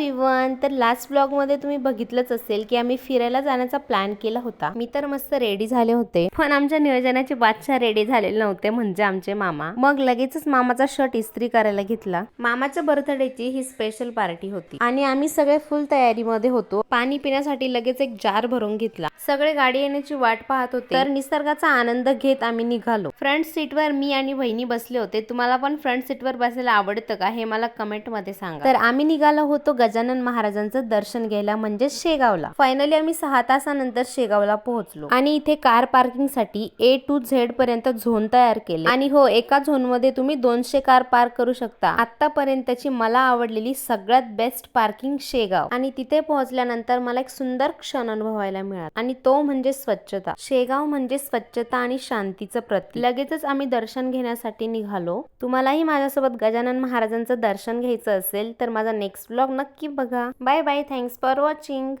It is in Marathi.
एव्हरीवन तर लास्ट ब्लॉगमध्ये तुम्ही बघितलंच असेल की आम्ही फिरायला जाण्याचा प्लॅन केला होता. मी तर मस्त रेडी झाले होते. पण आमच्या नियोजनाचे बादशाह रेडी झालेले नव्हते म्हणजे आमचे मामा. मग लगेचच मामाचा शर्ट इस्त्री करायला घेतला. मामाच्या बर्थडेची ही स्पेशल पार्टी होती. आणि आम्ही सगळे फुल तयारीमध्ये होतो. पाणी पिण्यासाठी लगेच एक जार भरून घेतला. सगळे गाडी येण्याची वाट पाहत होते. तर निसर्गाचा आनंद घेत आम्ही निघालो. फ्रंट सीटवर मी आणि बहिणी बसले होते. तुम्हाला पण फ्रंट सीटवर बसायला आवडतं का हे मला कमेंटमध्ये सांगा. तर आम्ही निघालो होतो गजानन महाराजांचं दर्शन घ्यायला म्हणजे शेगावला. फायनली आम्ही सहा तासानंतर शेगावला पोहोचलो. आणि इथे कार पार्किंगसाठी ए टू झेड पर्यंत झोन तयार केले. आणि हो एका झोनमध्ये तुम्ही दोनशे कार पार्क करू शकता. आतापर्यंतची मला आवडलेली सगळ्यात बेस्ट पार्किंग शेगाव. आणि तिथे पोहोचल्यानंतर मला एक सुंदर क्षण अनुभवायला मिळाला. आणि तो म्हणजे स्वच्छता. शेगाव म्हणजे स्वच्छता आणि शांतीचं प्रतीक. लगेचच आम्ही दर्शन घेण्यासाठी निघालो. तुम्हालाही माझ्यासोबत गजानन महाराजांचं दर्शन घ्यायचं असेल तर माझा नेक्स्ट ब्लॉग नक्की बघा. Bye bye. Thanks for watching